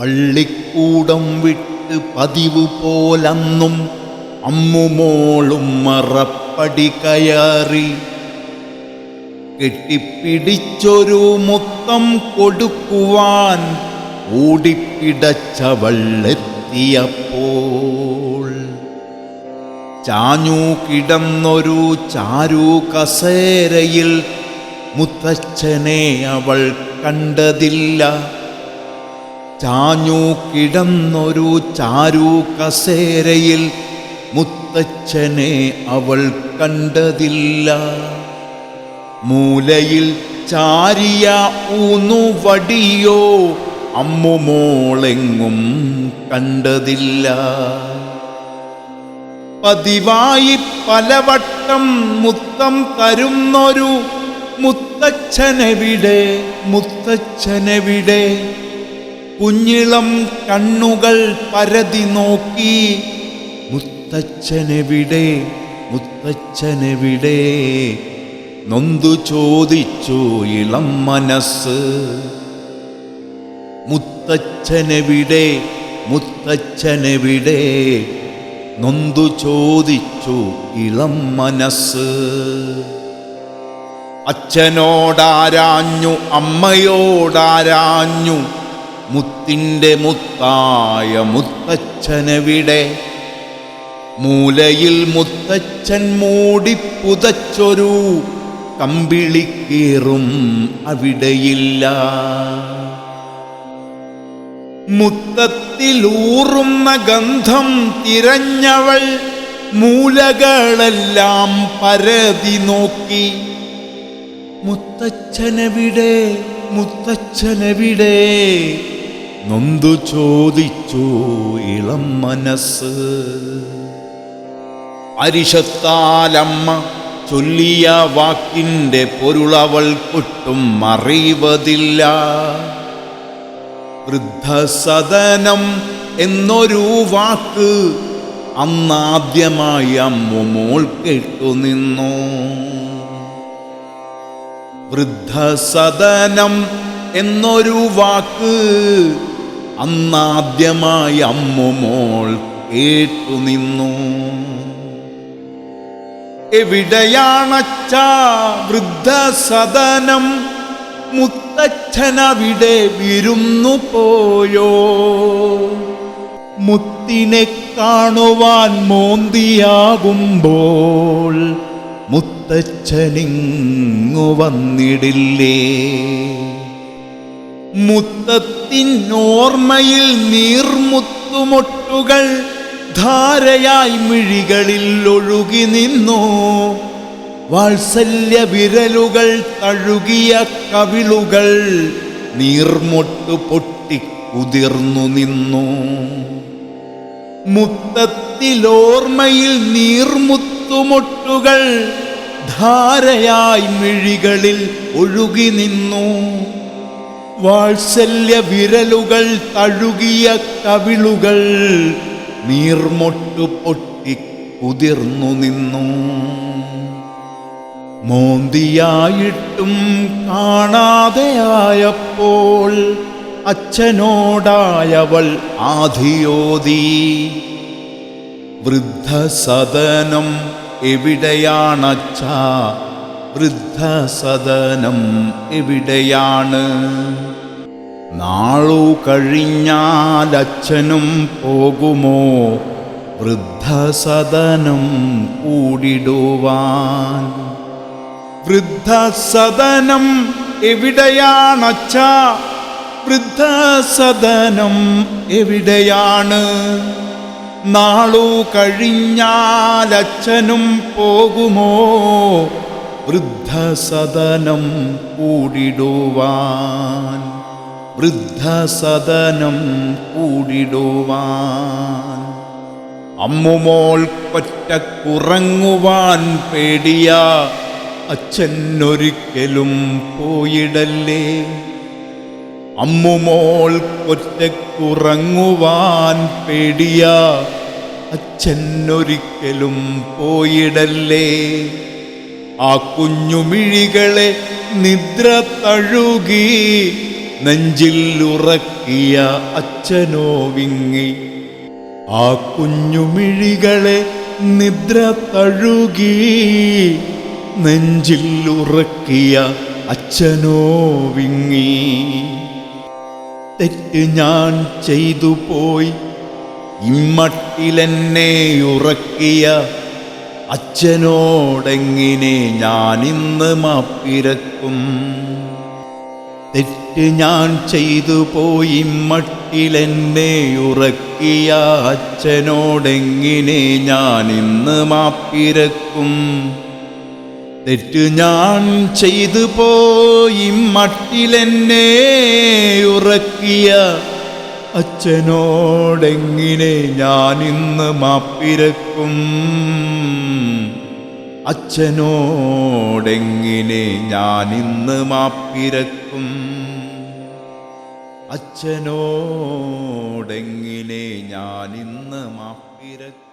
പള്ളിക്കൂടം വിട്ട് പതിവ് പോലന്നും അമ്മുമോളും മറപ്പടി കയറി. കെട്ടിപ്പിടിച്ചൊരു മുത്തം കൊടുക്കുവാൻ ഓടിപ്പിടച്ചവളെത്തിയപ്പോൾ ചാഞ്ഞു കിടന്നൊരു ചാരു കസേരയിൽ മുത്തച്ഛനെ അവൾ കണ്ടതില്ല. ചാഞ്ഞു കിടന്നൊരു ചാരു കസേരയിൽ മുത്തച്ഛനെ അവൾ കണ്ടതില്ല. മൂലയിൽ ചാരിയ ഊന്നുവടിയോ അമ്മുമോളെങ്ങും കണ്ടതില്ല. പതിവായി പലവട്ടം മുത്തം തരുന്നൊരു മുത്തച്ഛനെവിടെ മുത്തച്ഛനെവിടെ? കുഞ്ഞിളം കണ്ണുകൾ പരതി നോക്കി. മുത്തച്ഛനെവിടെ? മുത്തച്ഛനെവിടെ? നൊന്തു ചോദിച്ചു ഇളം മനസ്സ്. മുത്തച്ഛനെവിടെ? മുത്തച്ഛനെവിടെ? നൊന്തു ചോദിച്ചു ഇളം മനസ്സ്. അച്ഛനോടാരാഞ്ഞു അമ്മയോടാരാഞ്ഞു മുത്തിന്റെ മുത്തായ മുത്തച്ഛനെവിടെ? മൂലയിൽ മുത്തച്ഛൻ മൂടി മൂടിപ്പുതച്ചൊരു കമ്പിളിക്കീറും അവിടെയില്ല. മുത്തത്തിലൂറുന്ന ഗന്ധം തിരഞ്ഞവൾ മൂലകളെല്ലാം പരതി നോക്കി. മുത്തച്ഛനെവിടെ? മുത്തച്ഛനെവിടെ? നൊന്തു ചോദിച്ചു ഇളം മനസ്സ്. അരിശത്താലമ്മ ചൊല്ലിയ വാക്കിന്റെ പൊരുളവൾ കൊട്ടും അറിവതില്ല. വൃദ്ധസദനം എന്നൊരു വാക്ക് അന്നാദ്യമായി അമ്മുമോൾ കേട്ടുനിന്നു വൃദ്ധസദനം എന്നൊരു വാക്ക് അന്നാദ്യമായി അമ്മുമോൾ ഏറ്റുനിന്നു എവിടെയാണച്ച വൃദ്ധസദനം? മുത്തച്ഛനവിടെ വിരുന്നു പോയോ? മുത്തിനെ കാണുവാൻ മോന്തിയാകുമ്പോൾ മുത്തച്ഛനിങ്ങു വന്നിടില്ലേ? മുത്തത്തിനോർമ്മയിൽ നീർമുത്തുമൊട്ടുകൾ ധാരയായി മിഴികളിൽ ഒഴുകി നിന്നു. വാത്സല്യ വിരലുകൾ തഴുകിയ കവിളുകൾ നീർമൊട്ടു പൊട്ടി കുതിർന്നു നിന്നു. മുത്തത്തിലോർമ്മയിൽ നീർമുത്തുമൊട്ടുകൾ ധാരയായി മിഴികളിൽ ഒഴുകി നിന്നു. വാത്സല്യ വിരലുകൾ തഴുകിയ കവിളുകൾ നീർമൊട്ടു പൊട്ടി കുതിർന്നു നിന്നു. മോന്തിയായിട്ടും കാണാതെയായപ്പോൾ അച്ഛനോടായവൾ ആധിയോതി വൃദ്ധസദനം എവിടെയാണച്ഛ വൃദ്ധസദനം എവിടെയാണ്? നാളു കഴിഞ്ഞാലച്ഛനും പോകുമോ? വൃദ്ധസദനം കൂടിടുവാൻ. വൃദ്ധസദനം എവിടെയാണച്ഛ? വൃദ്ധസദനം എവിടെയാണ്? നാളു കഴിഞ്ഞാലച്ഛനും പോകുമോ? വൃദ്ധസദനം കൂടിടുവാൻ. വൃദ്ധസദനം കൂടിടുവാൻ. അമ്മുമോൾ പറ്റക്കുറങ്ങുവാൻ പേടിയ. അച്ഛനൊരിക്കലും പോയിടല്ലേ. അമ്മുമോൾ കൊറ്റക്കുറങ്ങുവാൻ പേടിയ. അച്ഛനൊരിക്കലും പോയിടല്ലേ. ആ കുഞ്ഞുമിഴികളെ നിദ്ര തഴുകി നെഞ്ചിൽ ഉറക്കിയ അച്ഛനോ വിങ്ങി. ആ കുഞ്ഞുമിഴികളെ നിദ്ര തഴുകി നെഞ്ചിൽ ഉറക്കിയ അച്ഛനോ വിങ്ങി. തെറ്റ് ഞാൻ ചെയ്തു പോയി ഇമ്മട്ടിലെന്നെ ഉറക്കിയ അച്ഛനോടെങ്ങിനെ ഞാനിന്ന് മാപ്പിരക്കും. തെറ്റ് ഞാൻ ചെയ്തു പോയി മട്ടിലെന്നെ ഉറക്കിയ അച്ഛനോടെങ്ങിനെ ഞാനിന്ന് മാപ്പിരക്കും. തെറ്റ് ഞാൻ ചെയ്തു പോയി മട്ടിലെന്നെ ഉറക്കിയ അച്ഛനോടെങ്ങിനെ ഇന്ന് മാപ്പിരക്കും. അച്ഛനോടെങ്ങിനെ ഞാൻ ഇന്ന് മാപ്പിരക്കും. അച്ഛനോടെങ്ങിനെ ഇന്ന് മാപ്പിരക്കും.